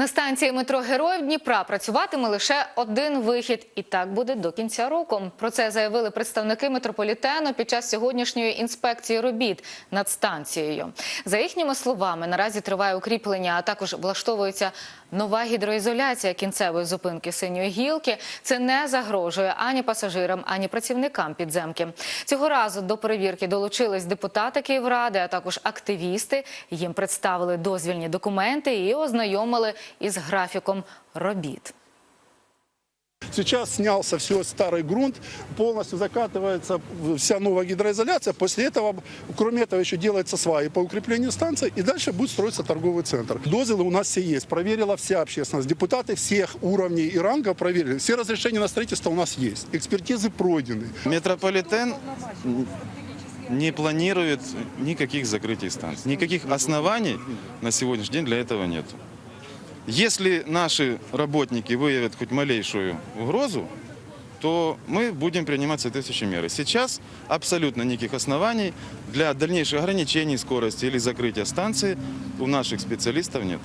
На станції метро Героїв Дніпра працюватиме лише один вихід, і так буде до кінця року. Про це заявили представники метрополітену під час сьогоднішньої інспекції робіт над станцією. За їхніми словами, наразі триває укріплення, а також влаштовується нова гідроізоляція кінцевої зупинки синьої гілки. Це не загрожує ані пасажирам, ані працівникам підземки. Цього разу до перевірки долучились депутати Київради, а також активісти. Їм представили дозвільні документи і ознайомили із графіком робіт. Сейчас снялся все старый грунт, полностью закатывается вся новая гидроизоляция. После этого, кроме этого, еще делается сваи по укреплению станции, и дальше будет строиться торговый центр. Дозвелы у нас все есть, проверила вся общественность. Депутаты всех уровней и рангов проверили. Все разрешения на строительство у нас есть. Экспертизы пройдены. Метрополитен не планирует никаких закрытий станций. Никаких оснований на сегодняшний день для этого нет. Если наши работники выявят хоть малейшую угрозу, то мы будем принимать соответствующие меры. Сейчас абсолютно никаких оснований для дальнейших ограничений скорости или закрытия станции у наших специалистов нет.